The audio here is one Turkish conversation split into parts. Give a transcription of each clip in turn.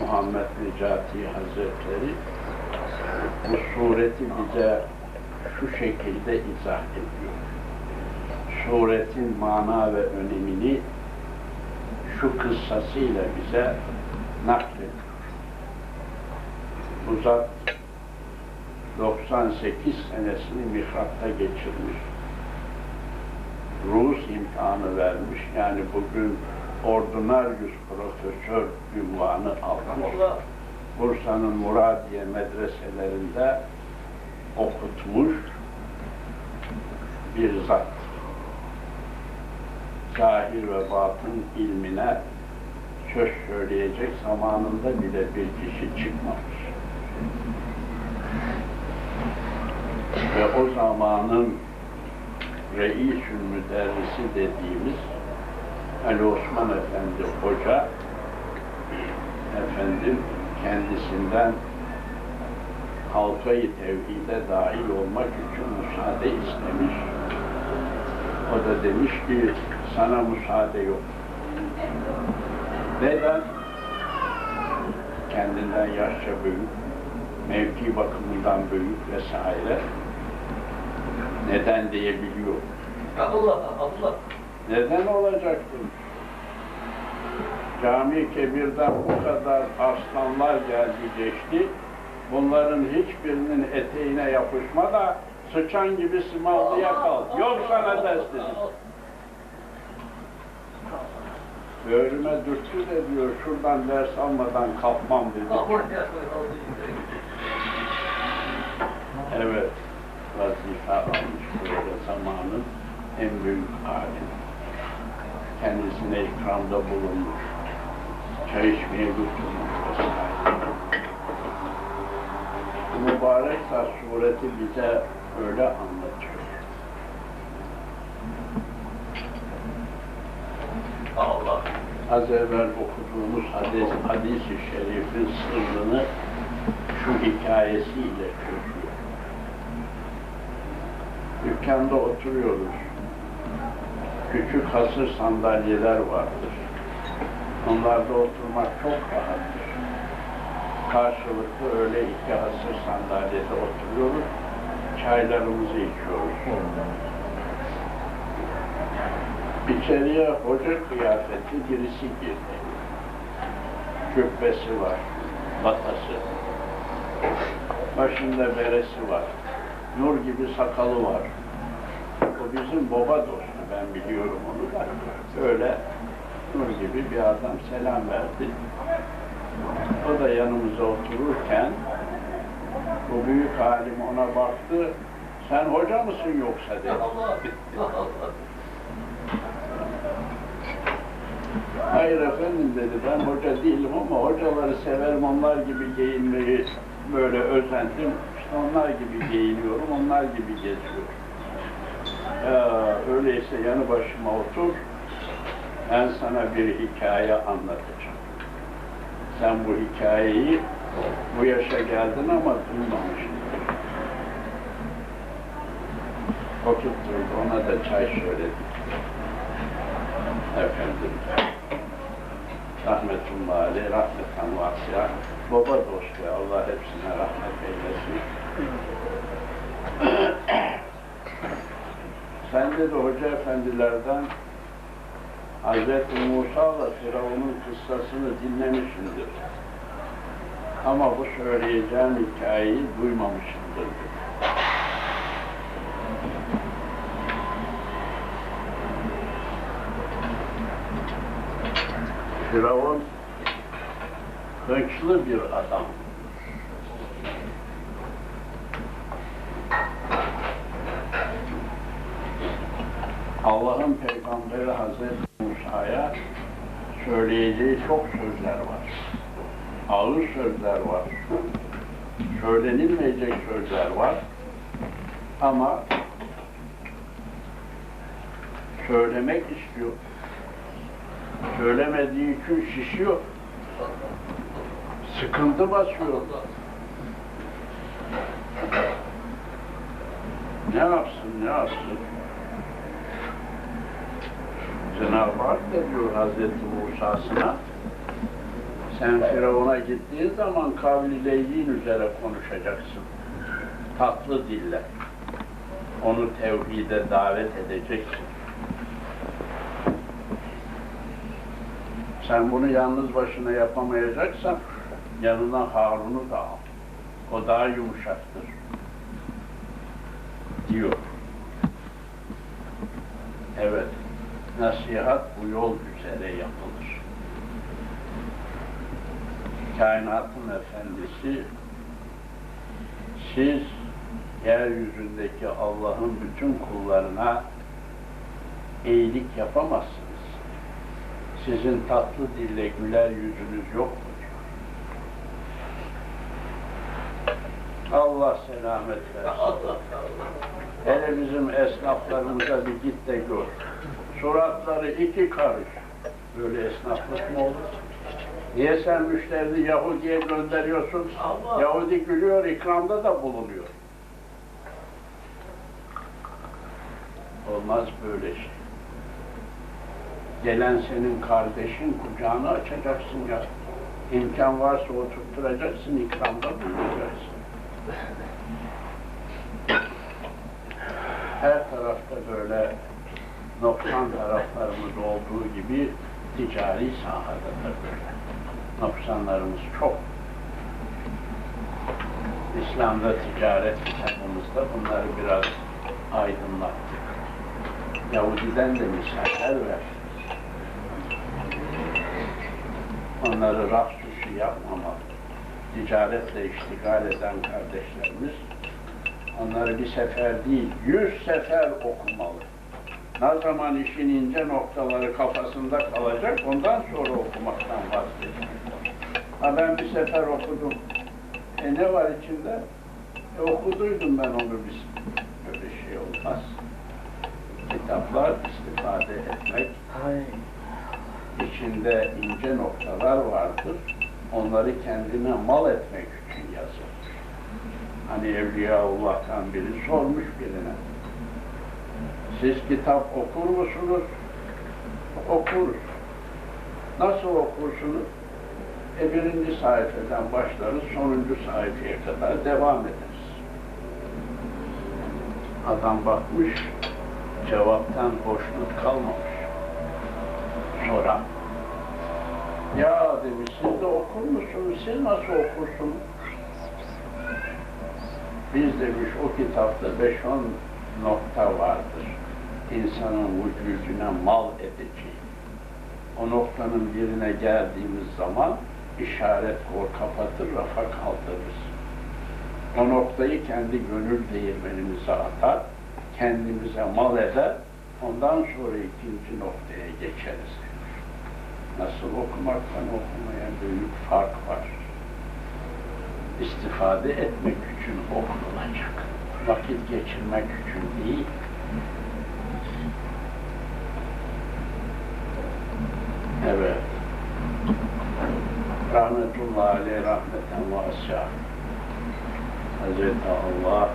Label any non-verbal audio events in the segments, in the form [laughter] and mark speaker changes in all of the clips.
Speaker 1: Muhammed Necati Hazretleri bu sureti bize şu şekilde izah ediyor. Suretin mana ve önemini şu kıssasıyla bize naklediyor. Bu zat 98 senesini mihrapta geçirmiş. Rus imtihanı vermiş. Yani bugün ordinaryus profesör ünvanı almış. Bursa'nın Muradiye medreselerinde okutmuş bir zat. Zahir ve batın ilmine söz söyleyecek zamanında bile bir kişi çıkmamış. Ve o zamanın reisül müderrisi dediğimiz Ali Osman Efendi Hoca efendim kendisinden halkayı tevhide dahil olmak için müsaade istemiş. O da demiş ki sana müsaade yok. Neden? Kendinden yaşça büyük, mevki bakımından büyük vesaire. Neden diyebiliyor.
Speaker 2: Allah Allah.
Speaker 1: Neden olacaktır? Cami Kebir'den bu kadar aslanlar geldi geçti. Bunların hiçbirinin eteğine yapışma da sıçan gibi sımaldıya kal. Yok sana dedi. Böğrüme dürttü de diyor şuradan ders almadan kalkmam dedi. Evet, vazife almış böyle zamanın en büyük alim. Kendisine ikramda bulunmuş. Çay içmeye götürmüş vesaire. Mübarek zat sureti bize öyle anlatıyor.
Speaker 2: Allah.
Speaker 1: Az evvel okuduğumuz hadis, hadis-i şerifin sırrını şu hikayesiyle çözüyor. Dükkanda oturuyoruz. Küçük hasır sandalyeler vardır. Onlarda oturmak çok rahattır. Karşılıklı öyle iki hasır sandalyede oturuyoruz. Çaylarımızı içiyoruz. İçeriye hoca kıyafetli birisi girdi. Cübbesi var, batası. Başında beresi var. Nur gibi sakalı var. O bizim baba dostu, ben biliyorum onu da. Öyle nur gibi bir adam selam verdi. O da yanımıza otururken bu büyük alim ona baktı. Sen hoca mısın yoksa dedi. Hayır efendim dedi, ben hoca değilim ama hocaları severim, onlar gibi giyinmeyi böyle özendim. İşte onlar gibi giyiniyorum, onlar gibi geziyorum. Ya, öyleyse yanı başıma otur, ben sana bir hikaye anlatacağım. Sen bu hikayeyi bu yaşa geldin ama duymamışsın. Oturtturdu, ona da çay söyledik. Efendim, rahmetullahi aleyh, rahmeten vasıya, baba dostu, Allah hepsine rahmet eylesin. [clears throat] Sen de hoca efendilerden Hz. Musa'la Firavun'un kıssasını dinlemişsindir. Ama bu söyleyeceğim hikayeyi duymamışsındır. Firavun hınçlı bir adam. Allah'ın peygamberi Hazreti Musa'ya söyleyeceği çok sözler var. Ağır sözler var. Söylenilmeyecek sözler var. Ama söylemek istiyor. Söylemediği için şişiyor. Sıkıntı basıyor. Ne yapsın, ne yapsın? Cenab-ı Hak da diyor Hazreti Musa'sına Sen Firavun'a gittiğin zaman kavli leyyin üzere konuşacaksın. Tatlı dille. Onu tevhide davet edeceksin. Sen bunu yalnız başına yapamayacaksan yanına Harun'u da al. O daha yumuşaktır. Diyor. Evet, nasihat bu yol üzere yapılır. Kainatın efendisi, siz yeryüzündeki Allah'ın bütün kullarına iyilik yapamazsınız. Sizin tatlı dille güler yüzünüz yok mu. Allah selamet versin. Hele bizim esnaflarımıza bir git de gör. Suratları iki karış. Böyle esnaflık mı olur? Niye sen müşterini Yahudi'ye gönderiyorsun?
Speaker 2: Allah.
Speaker 1: Yahudi gülüyor, ikramda da bulunuyor. Olmaz böyle şey. Gelen senin kardeşin kucağını açacaksın ya. İmkan varsa oturtturacaksın, ikramda bulunacaksın. her tarafta böyle noksan taraflarımız olduğu gibi ticari sahada da böyle. Noksanlarımız çok. İslam'da ticaret kitabımızda bunları biraz aydınlattık. Yahudi'den de misaller verdik. Onları raf suçu yapmamalı. Ticaretle iştigal eden kardeşlerimiz Onları bir sefer değil, yüz sefer okumalı. Ne zaman işin ince noktaları kafasında kalacak, ondan sonra okumaktan vazgeçmek. Ha ben bir sefer okudum. E ne var içinde? E okuduydum ben onu biz. Öyle şey olmaz. Kitaplar istifade etmek, içinde ince noktalar vardır. Onları kendine mal etmek için yazılır. Hani Evliyaullah'tan biri sormuş birine. Siz kitap okur musunuz? Okuruz. Nasıl okursunuz? E birinci sayfeden başlarız, sonuncu sayfaya kadar devam ederiz. Adam bakmış, cevaptan hoşnut kalmamış. Sonra, ya demiş, siz de okur musunuz? Siz nasıl okursunuz? Biz demiş o kitapta 5-10 nokta vardır. İnsanın vücuduna mal edeceği. O noktanın birine geldiğimiz zaman işaret kor kapatır, rafa kaldırırız. O noktayı kendi gönül değirmenimize atar, kendimize mal eder, ondan sonra ikinci noktaya geçeriz. Nasıl okumaktan okumaya büyük fark var istifade etmek için okunulacak. Vakit geçirmek için değil. Evet. Rahmetullahi aleyh rahmeten vasya. Hazreti Allah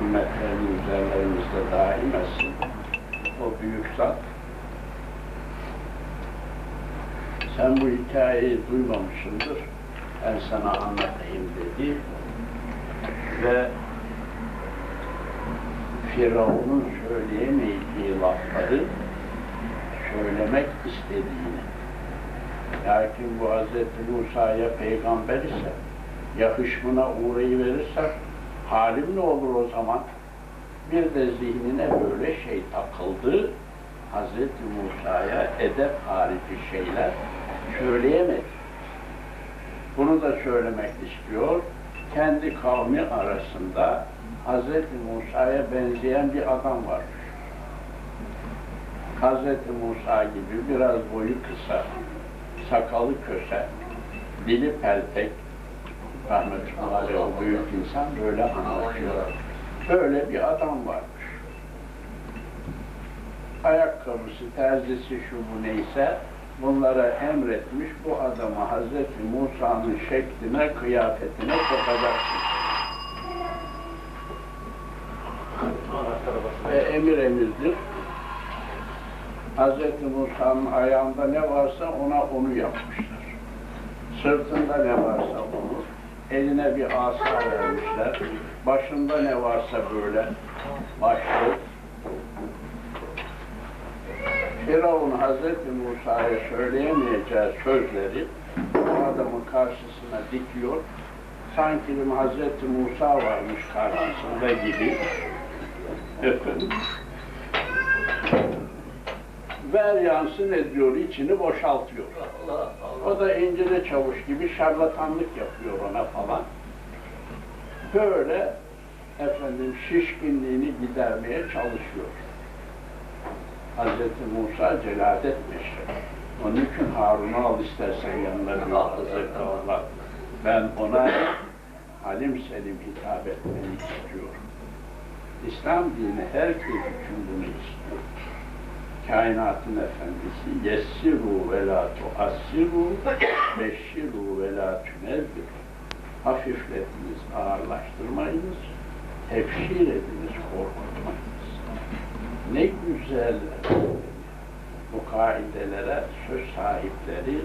Speaker 1: ümmetlerini üzerlerimizde daim etsin. O büyük zat. Sen bu hikayeyi duymamışsındır ben sana anlatayım dedi. Ve Firavun'un söyleyemeyeceği lafları söylemek istediğini. Lakin bu Hz. Musa'ya peygamber ise ya hışmına uğrayıverirse halim ne olur o zaman? Bir de zihnine böyle şey takıldı. Hz. Musa'ya edep harici şeyler söyleyemedi. Bunu da söylemek istiyor. Kendi kavmi arasında Hz. Musa'ya benzeyen bir adam var. Hz. Musa gibi biraz boyu kısa, sakalı köse, dili peltek, rahmetullahi aleyh o büyük insan böyle anlatıyor. Böyle bir adam varmış. Ayakkabısı, terzisi şu bu neyse, bunlara emretmiş bu adamı Hazreti Musa'nın şekline, kıyafetine sokacaksın. Ve emir emirdir. Hazreti Musa'nın ayağında ne varsa ona onu yapmışlar. Sırtında ne varsa onu, eline bir asa vermişler. Başında ne varsa böyle başlık. Firavun Hazreti Musa'ya söyleyemeyeceği sözleri o adamın karşısına dikiyor. Sanki Hazreti Musa varmış karşısında gibi. Efendim. [laughs] Ver yansın ediyor, içini boşaltıyor.
Speaker 2: Allah Allah.
Speaker 1: O da incili çavuş gibi şarlatanlık yapıyor ona falan. Böyle efendim şişkinliğini gidermeye çalışıyor. Hazreti Musa celadet meşri. Onun için Harun'u al istersen Hazreti Allah. Ben ona halim selim hitap etmeni istiyorum. İslam dini herkes için bunu istiyor. Kainatın efendisi yessiru ve la tuassiru [coughs] beşşiru ve la tünezzir hafifletiniz, ağırlaştırmayınız, tefşir ediniz, korkutmayınız. Ne güzel bu kaidelere söz sahipleri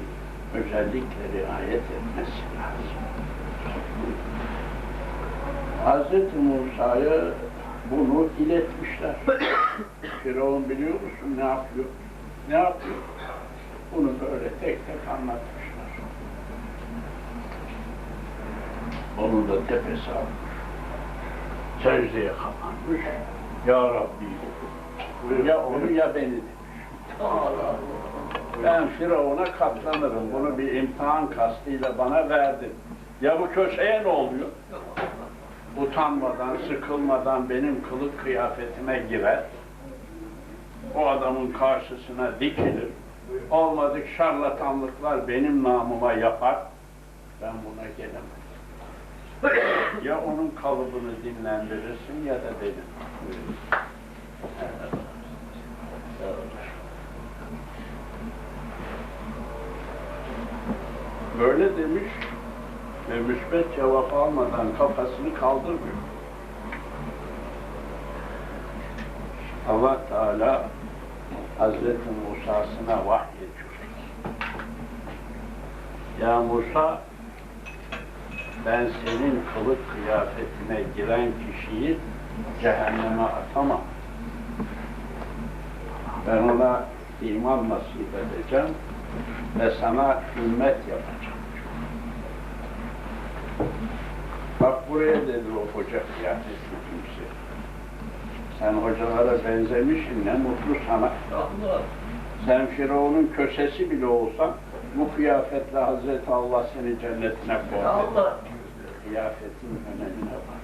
Speaker 1: özellikle riayet etmesi lazım. Hz. Musa'ya bunu iletmişler. [coughs] Firavun biliyor musun ne yapıyor? Ne yapıyor? Bunu böyle tek tek anlatmışlar. Onun da tepesi almış. Secdeye kapanmış. Ya Rabbi, ya onu ya beni demiş. Ben Firavun'a katlanırım. Bunu bir imtihan kastıyla bana verdin. Ya bu köşeye ne oluyor? Utanmadan, sıkılmadan benim kılık kıyafetime girer. O adamın karşısına dikilir. Olmadık şarlatanlıklar benim namıma yapar. Ben buna gelemem. Ya onun kalıbını dinlendirirsin ya da benim. Böyle demiş ve müsbet cevap almadan kafasını kaldırmıyor. Allah Teala Hazreti Musa'sına vahyediyor. Ya Musa ben senin kılık kıyafetine giren kişiyi cehenneme atamam. Ben ona iman nasip edeceğim ve sana ümmet yapacağım. Bak buraya dedi o hoca kıyafetli kimse. Sen hocalara benzemişsin ne mutlu sana. Sen Firavun'un kösesi bile olsan bu kıyafetle Hazreti Allah seni cennetine koyar. Kıyafetin önemine bak.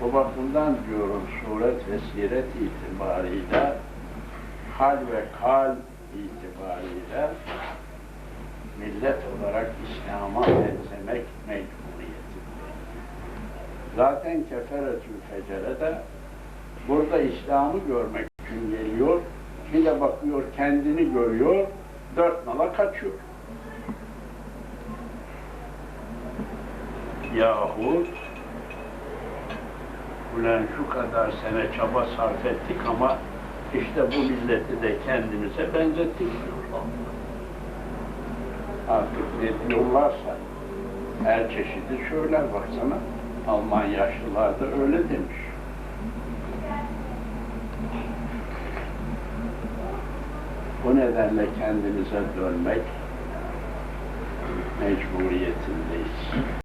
Speaker 1: Bu bakımdan diyorum suret ve siret itibariyle hal ve kal itibariyle millet olarak İslam'a benzemek mecburiyetinde. Zaten keferetül fecere de burada İslam'ı görmek için geliyor. Bir de bakıyor kendini görüyor, dört nala kaçıyor. Yahut ulan şu kadar sene çaba sarf ettik ama işte bu milleti de kendimize benzettik diyor. Artık ne diyorlarsa her çeşidi söyler baksana. Alman yaşlılar da öyle demiş. Bu nedenle kendimize dönmek mecburiyetindeyiz.